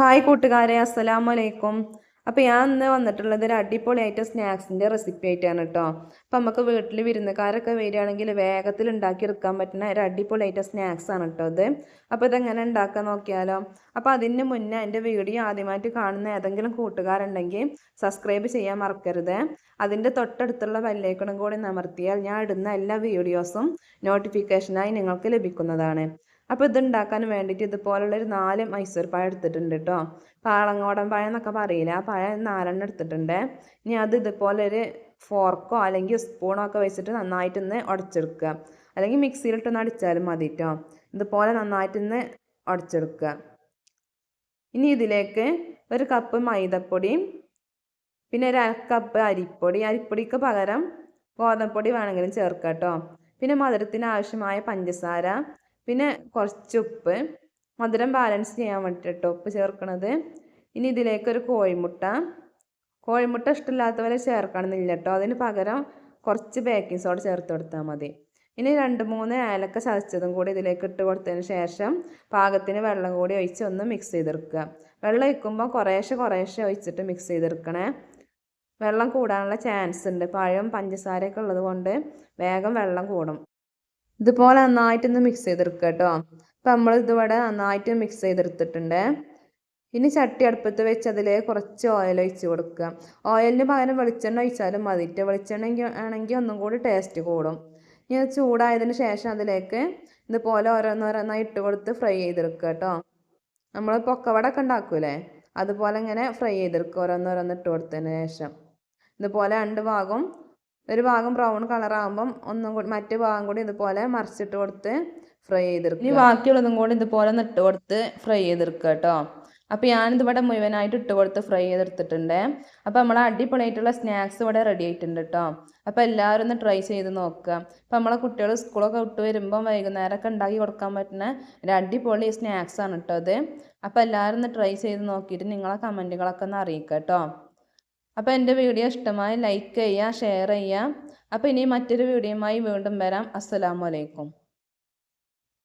Hi കൂട്ടുകാരെ അസ്സലാമു അലൈക്കും അപ്പോൾ ഞാൻ ഇന്ന് വന്നിട്ടുള്ളത് ഒരു അടിപൊളിയായിട്ട് സ്നാക്സിന്റെ റെസിപ്പി ആയിട്ടാണ് കേട്ടോ അപ്പോൾ നമുക്ക് വീട്ടിൽ വിരുന്നുകാരൊക്കെ വരികയാണെങ്കിൽ വേഗത്തിൽ ഉണ്ടാക്കിയെടുക്കാൻ പറ്റുന്ന ഒരു അടിപൊളിയായിട്ട് സ്നാക്സാണ് കേട്ടോ ഇത്. അപ്പോൾ ഇതെങ്ങനെ ഉണ്ടാക്കാൻ നോക്കിയാലോ? അപ്പോൾ അതിന് മുന്നേ എന്റെ വീഡിയോ ആദ്യമായിട്ട് കാണുന്ന ഏതെങ്കിലും കൂട്ടുകാരുണ്ടെങ്കിൽ സബ്സ്ക്രൈബ് ചെയ്യാൻ മറക്കരുത്. അതിന്റെ തൊട്ടടുത്തുള്ള ബെല്ലൈക്കണും കൂടി നമർത്തിയാൽ ഞാൻ ഇടുന്ന എല്ലാ വീഡിയോസും നോട്ടിഫിക്കേഷനായി നിങ്ങൾക്ക് ലഭിക്കുന്നതാണ്. അപ്പോൾ ഇത് ഉണ്ടാക്കാൻ വേണ്ടിയിട്ട് ഇതുപോലുള്ളൊരു നാല് മൈസൂർ പഴം എടുത്തിട്ടുണ്ട് കേട്ടോ പാളങ്ങോടൻ പഴം എന്നൊക്കെ പറയില്ല? ആ പഴം നാലെണ്ണം എടുത്തിട്ടുണ്ട്. ഇനി അത് ഇതുപോലെ ഒരു ഫോർക്കോ അല്ലെങ്കിൽ സ്പൂണോ ഒക്കെ വെച്ചിട്ട് നന്നായിട്ടൊന്ന് ഉടച്ചെടുക്കുക. അല്ലെങ്കിൽ മിക്സിയിലിട്ടൊന്ന് അടിച്ചാലും മതി കേട്ടോ ഇതുപോലെ നന്നായിട്ടൊന്ന് ഉടച്ചെടുക്കുക. ഇനി ഇതിലേക്ക് ഒരു കപ്പ് മൈദപ്പൊടിയും പിന്നെ ഒരു അരക്കപ്പ് അരിപ്പൊടി. അരിപ്പൊടിക്ക് പകരം ഗോതമ്പൊടി വേണമെങ്കിലും ചേർക്കാം കേട്ടോ പിന്നെ മധുരത്തിന് ആവശ്യമായ പഞ്ചസാര പിന്നെ കുറച്ച് ഉപ്പ്. മധുരം ബാലൻസ് ചെയ്യാൻ വേണ്ടിയിട്ട് ഉപ്പ് ചേർക്കണത്. ഇനി ഇതിലേക്കൊരു കോഴിമുട്ട. കോഴിമുട്ട ഇഷ്ടമില്ലാത്തവരെ ചേർക്കണമെന്നില്ല കേട്ടോ അതിന് പകരം കുറച്ച് ബേക്കിംഗ് സോഡ ചേർത്ത് കൊടുത്താൽ മതി. ഇനി രണ്ട് മൂന്ന് ഏലക്ക ചതച്ചതും കൂടി ഇതിലേക്ക് ഇട്ട് കൊടുത്തതിന് ശേഷം പാകത്തിന് വെള്ളം കൂടി ഒഴിച്ച് ഒന്ന് മിക്സ് ചെയ്തെടുക്കുക. വെള്ളം ഒഴിക്കുമ്പോൾ കുറേശ്ശെ കുറേശ്ശെ ഒഴിച്ചിട്ട് മിക്സ് ചെയ്തെടുക്കണേ. വെള്ളം കൂടാനുള്ള ചാൻസ് ഉണ്ട്. പഴം പഞ്ചസാരയൊക്കെ ഉള്ളത് കൊണ്ട് വേഗം വെള്ളം കൂടും. ഇതുപോലെ നന്നായിട്ടൊന്ന് മിക്സ് ചെയ്തെടുക്കുക കേട്ടോ. അപ്പം നമ്മൾ ഇതിവിടെ നന്നായിട്ട് മിക്സ് ചെയ്തെടുത്തിട്ടുണ്ട്. ഇനി ചട്ടി അടുപ്പത്ത് വെച്ച് അതിൽ കുറച്ച് ഓയിൽ ഒഴിച്ച് കൊടുക്കുക. ഓയിലിന് പകരം വെളിച്ചെണ്ണ ഒഴിച്ചാലും മതിയിട്ട് വെളിച്ചെണ്ണ ആണെങ്കിൽ ഒന്നും കൂടി ടേസ്റ്റ് കൂടും. ഇനി അത് ചൂടായതിന് ശേഷം അതിലേക്ക് ഇതുപോലെ ഓരോന്നോരോന്നായി ഇട്ട് കൊടുത്ത് ഫ്രൈ ചെയ്തെടുക്കുക കേട്ടോ. നമ്മൾ പൊക്കവട ഒക്കെ ഉണ്ടാക്കൂലേ? അതുപോലെ ഇങ്ങനെ ഫ്രൈ ചെയ്തെടുക്കുക ഓരോന്നോരോന്ന് ഇട്ട് കൊടുത്തതിന് ശേഷം. ഇതുപോലെ രണ്ട് ഭാഗം ഒരു ഭാഗം ബ്രൗൺ കളറാകുമ്പം ഒന്നും കൂടി മറ്റു ഭാഗം കൂടി ഇതുപോലെ മറിച്ചിട്ട് കൊടുത്ത് ഫ്രൈ ചെയ്തെടുക്കും ഇനി ബാക്കിയുള്ളതും കൂടി ഇതുപോലെ ഇട്ട് കൊടുത്ത് ഫ്രൈ ചെയ്തെടുക്കുക കേട്ടോ. അപ്പോൾ ഞാനിതിവിടെ മുഴുവനായിട്ട് ഇട്ട് കൊടുത്ത് ഫ്രൈ ചെയ്തെടുത്തിട്ടുണ്ട്. അപ്പോൾ നമ്മളെ അടിപൊളിയായിട്ടുള്ള സ്നാക്സ് ഇവിടെ റെഡി ആയിട്ടുണ്ട് കേട്ടോ. അപ്പോൾ എല്ലാവരും ഒന്ന് ട്രൈ ചെയ്ത് നോക്കുക. അപ്പോൾ നമ്മളെ കുട്ടികൾ സ്കൂളൊക്കെ വിട്ട് വരുമ്പോൾ വൈകുന്നേരമൊക്കെ ഉണ്ടാക്കി കൊടുക്കാൻ പറ്റുന്ന ഒരു അടിപൊളി സ്നാക്സ് ആണ് കേട്ടോ അത് അപ്പോൾ എല്ലാവരും ഒന്ന് ട്രൈ ചെയ്ത് നോക്കിയിട്ട് നിങ്ങളെ കമന്റുകളൊക്കെ ഒന്ന് അറിയിക്കുക കേട്ടോ. അപ്പോൾ എന്റെ വീഡിയോ ഇഷ്ടമായി ലൈക്ക് ചെയ്യുക ഷെയർ ചെയ്യുക അപ്പോൾ ഇനി മറ്റൊരു വീഡിയോയുമായി വീണ്ടും വരാം. അസ്സലാമു അലൈക്കും.